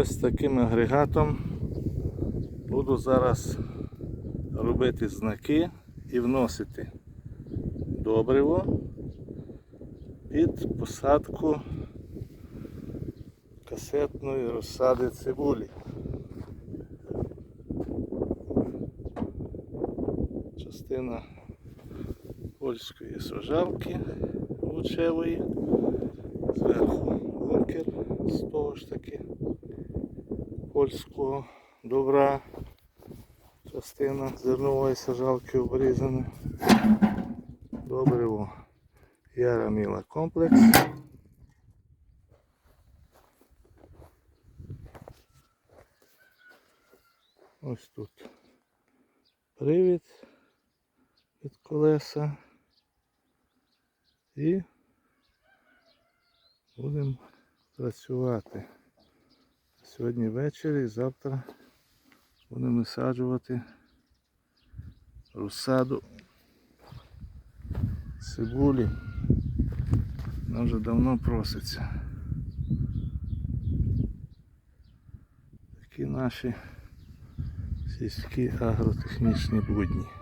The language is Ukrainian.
Ось таким агрегатом буду зараз робити знаки і вносити добриво під посадку касетної розсади цибулі. Частина польської сажалки лучевої, зверху бункер з того ж таки польського добра, частина зернової сажалки обрізана. Добриво Яраміла комплекс. Ось тут привід від колеса. І будемо працювати. Сьогодні ввечері і завтра будемо висаджувати розсаду цибулі. Вона вже давно проситься. Такі наші сільські агротехнічні будні.